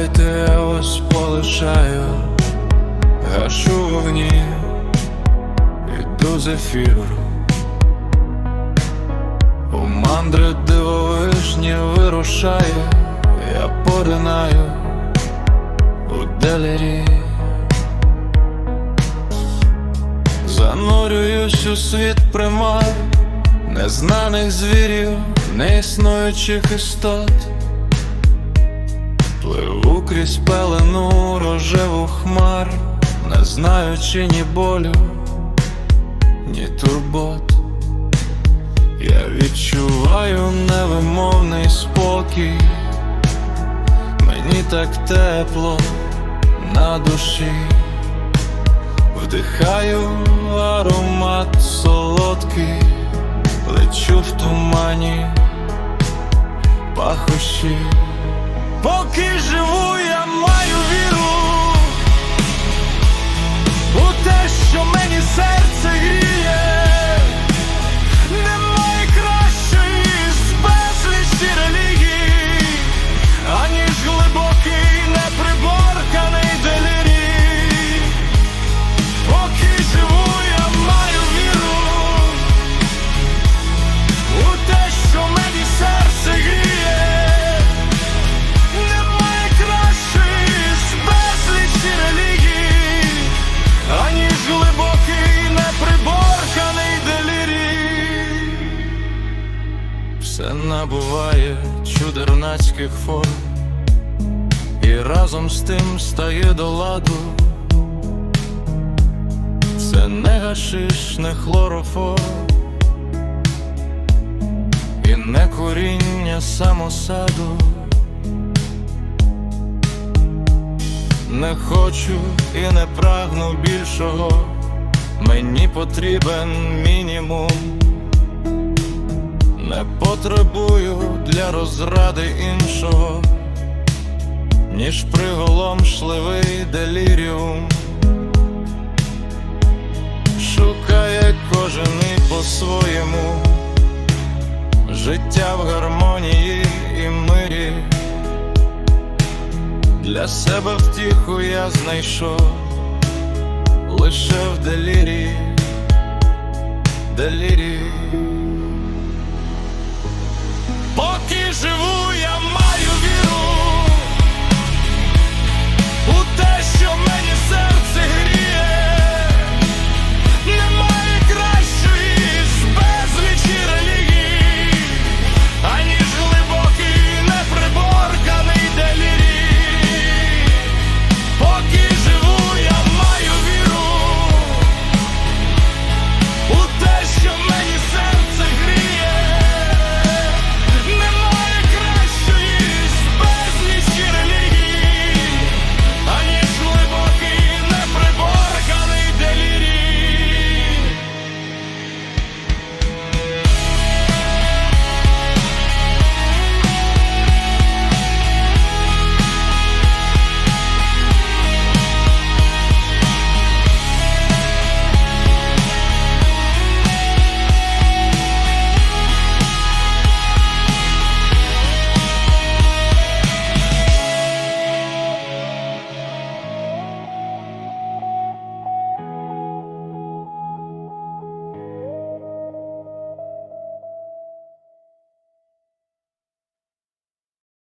Давайте я вас полишаю, гашу вогні, іду з ефіру. У мандри дивовижні вирушає, я поринаю у делірі. Занурююсь у світ примар, незнаних звірів, неіснуючих істот. Пливу крізь пелену рожеву хмар, не знаючи ні болю, ні турбот. Я відчуваю невимовний спокій, мені так тепло на душі, вдихаю аромат солодкий, лечу в тумані, пахощі. Поки живу, я маю віру у те, що мені серце гріє. Все набуває чудернацьких форм, і разом з тим стає до ладу. Це не гашиш, не хлороформ, і не куріння самосаду. Не хочу і не прагну більшого, мені потрібен мінімум. Не потребую для розради іншого, ніж приголомшливий деліріум. Шукає кожен і по-своєму життя в гармонії і мирі. Для себе втіху я знайшов лише в делірії, делірії.